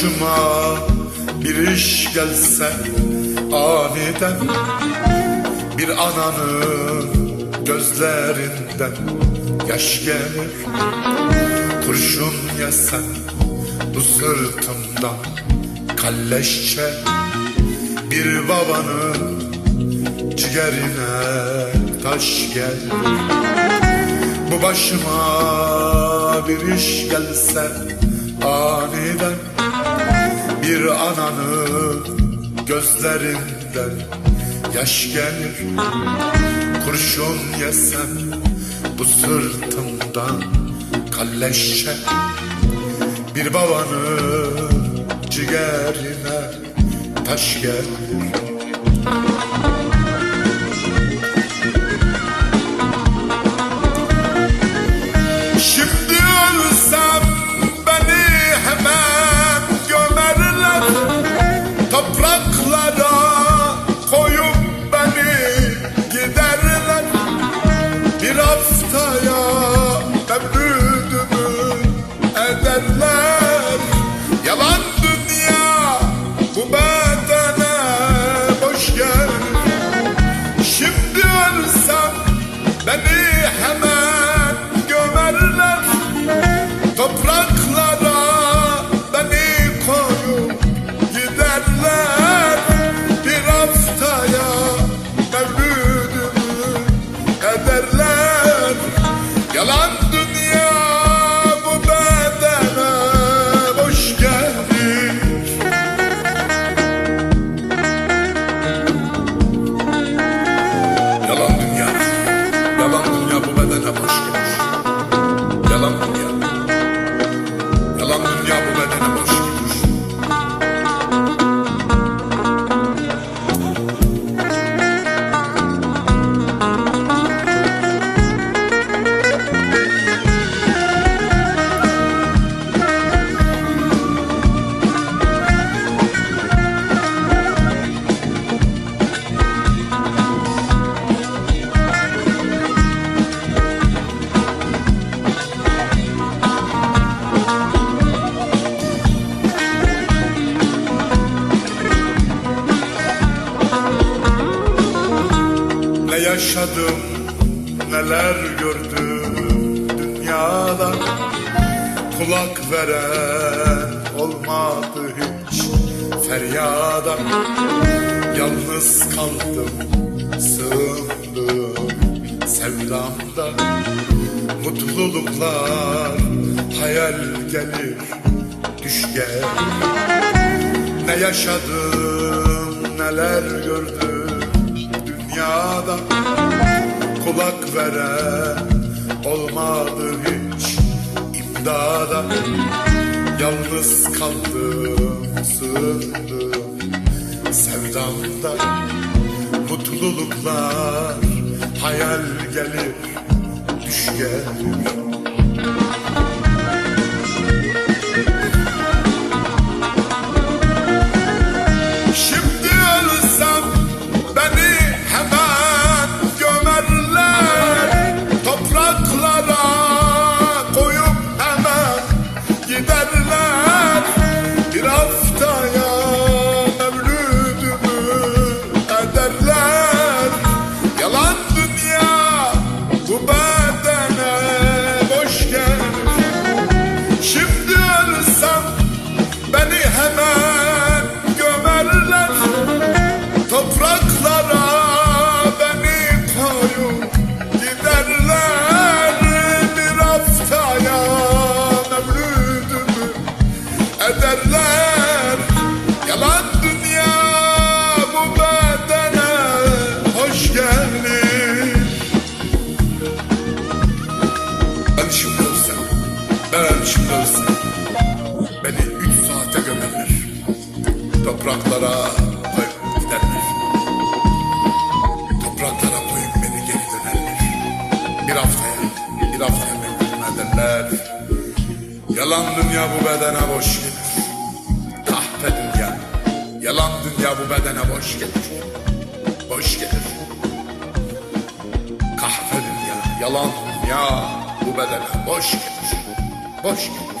başıma bir iş gelse aniden Bir ananın gözlerinden yaş gelir. Kurşun yesem bu sırtımdan kalleşçe Bir babanın ciğerine taş gelir. Bu başıma bir iş gelse aniden Bir ananın gözlerinden yaş gelir Kurşun yesem bu sırtımdan kalleşçe Bir babanın ciğerine taş gelir منسى بني حمام. Yaşadım, neler gördüm dünyada. Kulak veren olmadı hiç feryada. Yalnız kaldım, sığındım sevdamda. Mutluluklar hayal gelir, düş gel Ne yaşadım, neler gördüm dünyada Kulak veren olmadı hiç imdada. Yalnız kaldım, sığındım sevdamda. Mutluluklar hayal gelir, düş gelir Topraklara koyup giderler. Topraklara koyup beni geri dönerler. Bir haftaya, bir haftaya mevlütüm ederler Yalan dünya bu bedene boş gelir. Kahpe dünya. Yalan dünya bu bedene boş gelir. Boş gelir. Kahpe dünya. Yalan dünya bu bedene boş gelir. Boş gelir